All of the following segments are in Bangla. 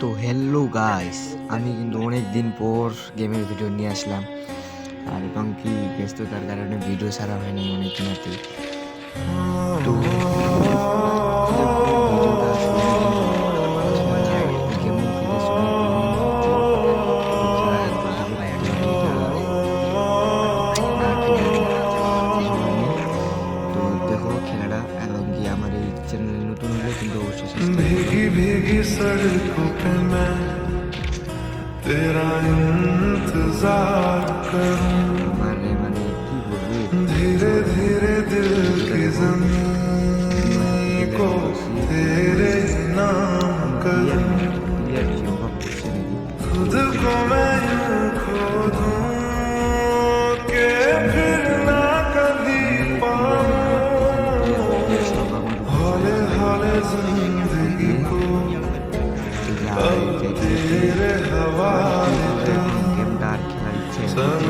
তো হ্যালো গাইস আমি কিন্তু অনেক দিন পর গেমের ভিডিও নিয়ে আসলাম। আর এবং কি ব্যস্ততার কারণে ভিডিও ছাড়া হয়নি অনেক দিন তো दुनिया को तेरे नाम करूं खुद को मैं खो दूं के फिर ना कभी पाऊं हौले हौले जिंदगी को अब तेरे हवाले करूं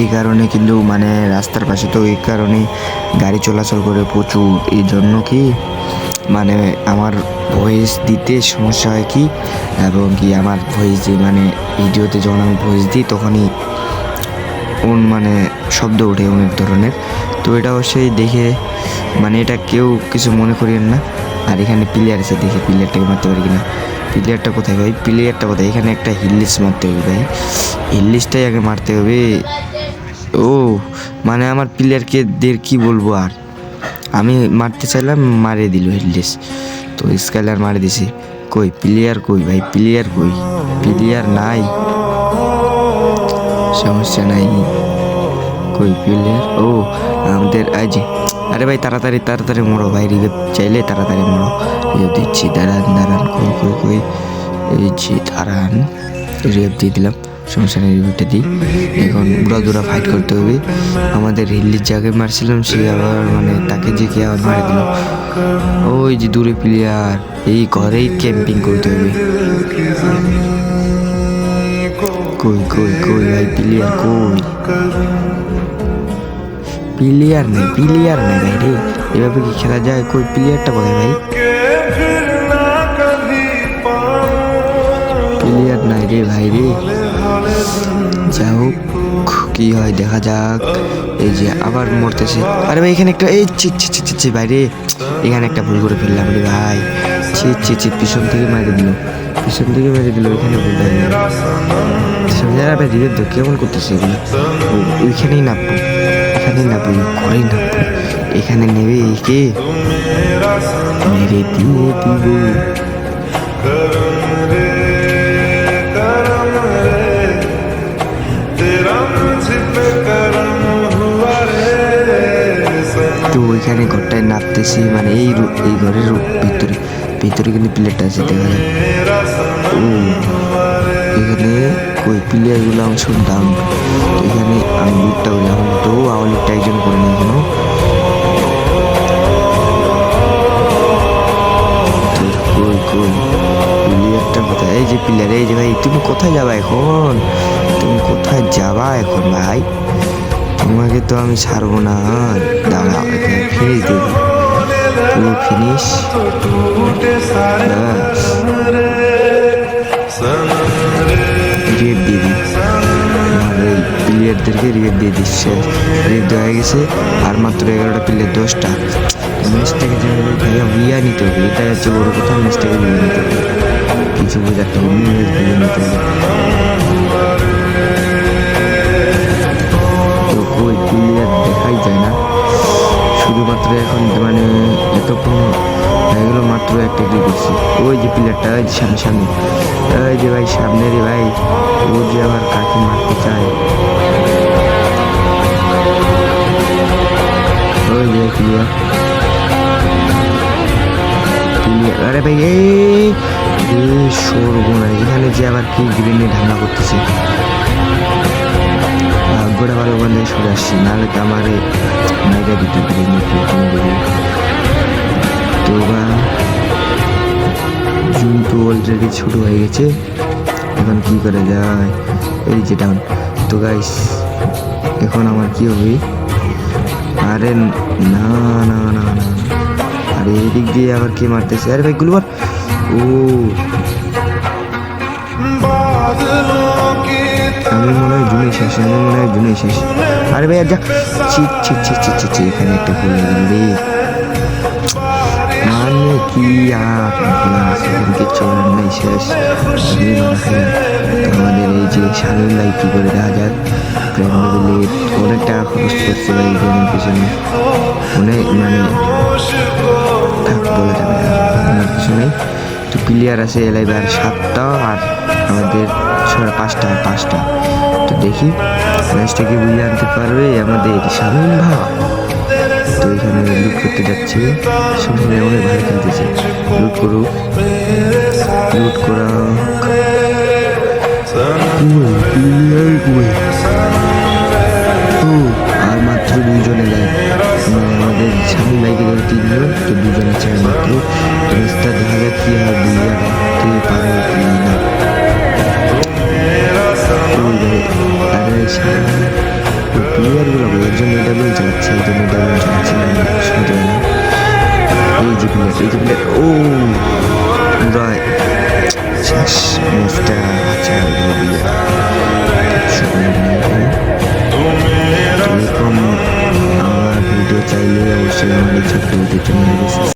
এই কারণে কিন্তু মানে রাস্তার পাশে তো এই কারণে গাড়ি চলাচল করে প্রচুর। এই জন্য কি মানে আমার ভয়েস দিতে সমস্যা হয় কি? এবং কি আমার ভয়েস মানে ভিডিওতে যখন আমি ভয়েস দিই তখনই ওন মানে শব্দ ওঠে অনেক ধরনের। তো এটা অবশ্যই দেখে মানে এটা কেউ কিছু মনে করিয়েন না। আর এখানে প্লেয়ার আছে দেখে প্লেয়ারটাকে মারতে পারি কিনা। প্লেয়ারটা কোথায় ভাই? প্লেয়ারটা কোথায়? এখানে একটা হিল্লিস মারতে হবে ভাই। হিল্লিসটাই আগে মারতে হবে। ও মানে আমার প্লেয়ারকে দের কি বলব আর? আমি মারতে চাইলাম মারে দিল হিল্লিস তো স্কাইলার মারে দিছে। কই, প্লেয়ার কই ভাই? প্লেয়ার কই? প্লেয়ার নাই। সমস্যা নাই। কই প্লেয়ার? ও, আমাদের আজ আরে ভাই, তাড়াতাড়ি তাড়াতাড়ি মরো ভাই রিভেপ চাইলে তাড়াতাড়ি মরো। রিভেপ দিচ্ছি, দাঁড়ান দাঁড়ান, কই কই কই? এই যে দাঁড়ান দিয়ে দিলাম। সংসারে উঠে দিই। এখন বুড়া দুরা ফাইট করতে হবে। আমাদের হিল্লির জায়গায় মারছিলাম, সে আবার মানে তাকে যে কে আবার মারে দিল। ওই যে দূরে প্লেয়ার এই ঘরেই ক্যাম্পিং করতে হবে। কই কই কই ভাই প্লেয়ার কই? প্লেয়ার নেই প্লেয়ার নেই ভাই রে। এভাবে কি খেলা যায়? কই প্লেয়ারটা বলে ভাই? প্লেয়ার নাই রে ভাই রে। যা হোক, কি হয় দেখা যাক। এই যে আবার মরতেছে। আরে ভাই, এখানে একটা এই চি চি চি চি ভাই এখানে একটা ভুল করে ফেললাম রে ভাই। চি চি চি পিছন থেকে মেরে দিল। পিছন থেকে মেরে দিল, এখানে ভুল সঞ্জয় ভাই, ধীরে তো কেমন করতেছে এগুলো? ওইখানেই নামবো। এখানেই নামবো ঘরেই নামবো। এখানে নেবে কে মেরে দিয়ে দিব। এখানে ঘরটায় নাচতেছি মানে এই এই ঘরের ভিতরে ভিতরে কিন্তু প্লেয়ারটা আছে দেখা এখানে কই প্লেয়ারগুলো আমার সব দাম এখানে আমি লুটটা করি আমার তো আমার লুটটা একজন করে নিই এখনও। প্লেয়ারটা কোথায়? এই যে প্লেয়ার এই যে ভাই, তুমি কোথায় যাবা এখন? তুমি কোথায় যাবা এখন ভাই? তোমাকে তো আমি ছাড়বো না হ্যাঁ? দাঁড়াও ছেড়ে দিই কোনো ফিনিশ রেট দিয়ে প্লেয়ারদেরকে রেট দিয়ে দিচ্ছে রেট দেওয়া গেছে, আর মাত্র এগারোটা প্লেয়ার দশটা। ম্যাচটাকে যেভাবে ভাইয়া ভিয়া নিতে হবে, এটা হচ্ছে বড় কথা, ম্যাচটাকে ভিয়া নিতে হবে। কিছু বোঝাতে ইয়ে হবে ম্যাচ ভিয়া নিতে হবে। প্লেয়ার দেখাই যায় না। শুধুমাত্র এখন মানে এতক্ষণ হয়ে গেলো মাত্র একটা দিয়ে দিচ্ছি ওই যে প্লেয়ারটা ওই সামনে সামনে। ওই যে ভাই, সামনে রে ভাই, ও যে আবার কাকে মারতে চায়। ওই যে প্লেয়ার আরে ভাই, এই সরবো না এখানে যে আবার কি গ্রেনেড হামলা করতেছে? করে ভালো বন্ধু সরে আসছি। নাহলে তো আমার মেয়েরা দুটো করে তো জুন তো অলরেডি ছোট হয়ে গেছে। এখন কি করে যায়? এই যে ডাউন তো গাইস এখন আমার কি হবে? আরে না না না না আরে এদিক দিয়ে আবার কে মারতেছে? আরে ভাই, গুলবার। ও। আমি মনে হয় জুনে শেষ আমি মনে হয় জুনে শেষ। আরে ভাই যা ছি ছি ছি ছি ছি ছি, এখানে একটা ভুল হয়ে গেল রে। মানে কি আর? সেখানে কিচ্ছু করার শেষ। আমি আমাদের এই যে শালীন ভাই কী করে দেখা যাক দিলে অনেক টাকা খরচ করছে ভাই গেমের পিছনে অনেক মানে বলে যাবে আমার কিছু নেই। তো প্লেয়ার আছে এলাইবার সাতটা আর আমাদের ছয় পাঁচটা পাঁচটা। তো দেখি ম্যাচটাকে বুঝে আনতে পারবে আমাদের শামীম ভাই। তো এখানে লুট করতে যাচ্ছি। সামনে অনেক ভালো খেলতেছে। লুট করুক। লুট করা আর মাত্র দুজনে লাইক আমাদের স্বামী ধরে তিনজন, তো দুজন আছে মাত্র। দেখা যাক কি হয় সারা তো প্লেয়ারগুলো বলার জন্য এটা বলে যাচ্ছে এই জন্য এটা বলে যাচ্ছে এই যে প্লেয়ার এই যে প্লেয়ার ও রায় শেষ ম্যাচটা আছে আর এরকম আমার ভিডিও চাইলে অবশ্যই আমাদের ছাত্রদের জন্য